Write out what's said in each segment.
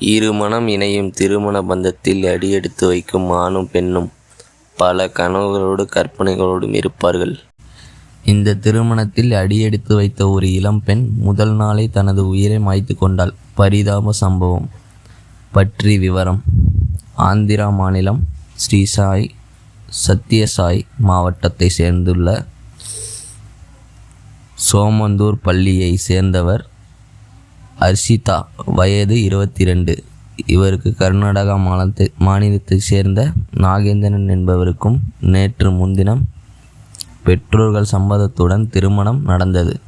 இருமணம் இணையும் திருமண பந்தத்தில் அடியெடுத்து வைக்கும் ஆணும் பெண்ணும் பல கனவுகளோடு கற்பனைகளோடும் இருப்பார்கள். இந்த திருமணத்தில் அடியெடுத்து வைத்த ஒரு இளம்பெண் முதல் நாளே தனது உயிரை மாய்த்து கொண்டாள். பரிதாப சம்பவம். பற்றி விவரம். ஆந்திரா மாநிலம் ஸ்ரீசாய் சத்யசாய் மாவட்டத்தை சேர்ந்துள்ள சோமந்தூர் பள்ளியை சேர்ந்தவர் அர்ஷிதா வயது இருபத்தி ரெண்டு இவருக்கு கர்நாடகா மாநிலத்தை மாநிலத்தைச் சேர்ந்த நாகேந்திரன் என்பவருக்கும் நேற்று முன்தினம் பெற்றோர்கள் சம்மதத்துடன் திருமணம் நடந்தது.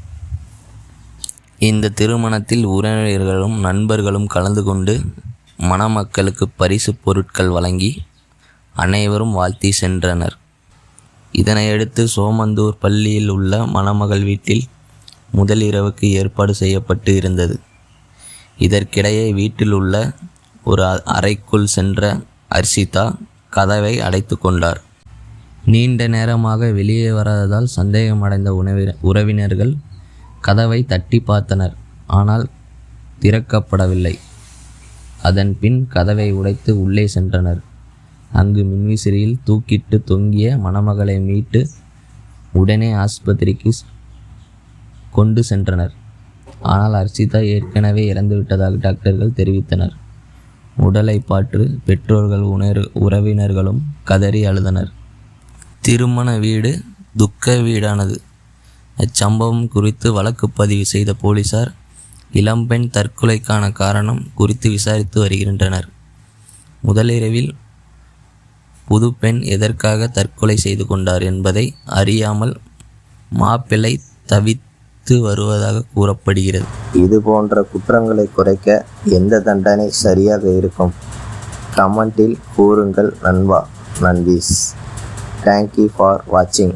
இந்த திருமணத்தில் உறவினர்களும் நண்பர்களும் கலந்து கொண்டு மணமக்களுக்கு பரிசு பொருட்கள் வழங்கி அனைவரும் வாழ்த்தி சென்றனர். இதனையடுத்து சோமந்தூர் பள்ளியில் உள்ள மணமகள் வீட்டில் முதல் இரவுக்கு ஏற்பாடு செய்யப்பட்டு இருந்தது. இதற்கிடையே வீட்டில் உள்ள ஒரு அறைக்குள் சென்ற அர்ஷிதா கதவை அடைத்து கொண்டார். நீண்ட நேரமாக வெளியே வராததால் சந்தேகமடைந்த உணவி உறவினர்கள் கதவை தட்டி பார்த்தனர். ஆனால் திறக்கப்படவில்லை. அதன் பின் கதவை உடைத்து உள்ளே சென்றனர். அங்கு மின்விசிறியில் தூக்கிட்டு தொங்கிய மணமகளை மீட்டு உடனே ஆஸ்பத்திரிக்கு கொண்டு சென்றனர். ஆனால் அர்ஷிதா ஏற்கனவே இறந்துவிட்டதாக டாக்டர்கள் தெரிவித்தனர். உடலை பாற்று பெற்றோர்கள் உணர் உறவினர்களும் கதறி அழுதனர். திருமண வீடு துக்க வீடானது. அச்சம்பவம் குறித்து வழக்கு பதிவு செய்த போலீசார் இளம்பெண் தற்கொலைக்கான காரணம் குறித்து விசாரித்து வருகின்றனர். முதலிரவில் புது பெண் எதற்காக தற்கொலை செய்து கொண்டார் என்பதை அறியாமல் மாப்பிள்ளை தவித்து வருவதாக கூறப்படுகிறது. இது போன்ற குற்றங்களை குறைக்க எந்த தண்டனை சரியாக இருக்கும்? கமெண்டில் கூறுங்கள் நண்பா. நண்பீஸ் தேங்க்யூ ஃபார் வாட்சிங்